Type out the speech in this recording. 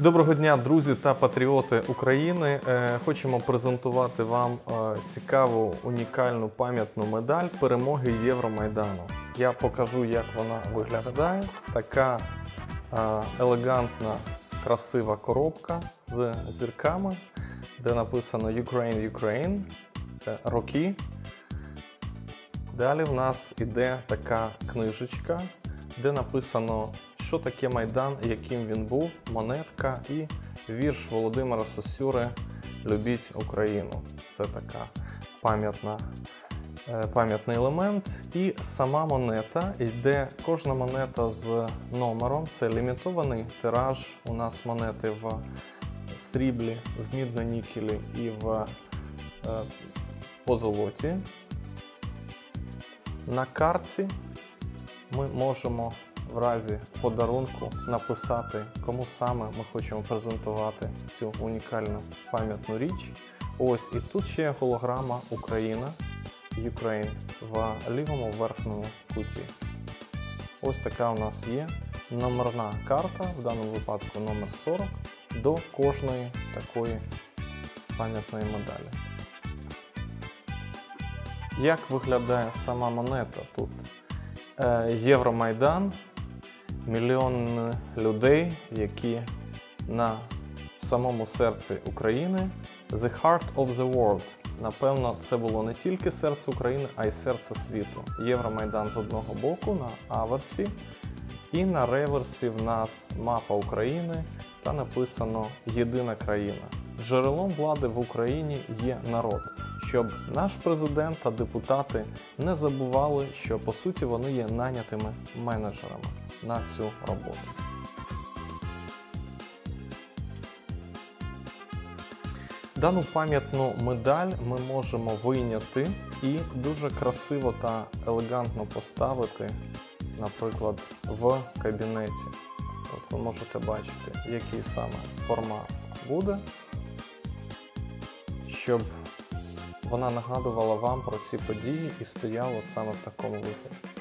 Доброго дня, друзі та патріоти України. Е, Хочемо презентувати вам е, цікаву унікальну пам'ятну медаль перемоги Євромайдану. Я покажу, як вона виглядає. Така е, елегантна, красива коробка з зірками, де написано Ukraine, Ukraine, це роки. Далі в нас іде така книжечка, де написано, що таке Майдан, яким він був, монетка і вірш Володимира Сосюри Любіть Україну. Це така пам'ятна, е, пам'ятний елемент. І сама монета йде, кожна монета з номером. Це лімітований тираж. У нас монети в сріблі, в мідно-нікелі і в е, позолоті. На картці ми можемо в разі подарунку написати, кому саме ми хочемо презентувати цю унікальну пам'ятну річ. Ось і тут ще є голограма Україна Ukraine в лівому верхньому куті. Ось така у нас є номерна карта, в даному випадку номер 40, до кожної такої пам'ятної медалі. Як виглядає сама монета тут? Е, Євромайдан, мільйон людей, які на самому серці України. The Heart of the World. Напевно, це було не тільки серце України, а й серце світу. Євромайдан з одного боку на аверсі, і на реверсі в нас мапа України та написано Єдина країна. Джерелом влади в Україні є народ, щоб наш президент та депутати не забували, що по суті вони є нанятими менеджерами на цю роботу. Дану пам'ятну медаль ми можемо вийняти і дуже красиво та елегантно поставити, наприклад, в кабінеті. От ви можете бачити, який саме формат буде, щоб вона нагадувала вам про ці події і стояла саме в такому вигляді.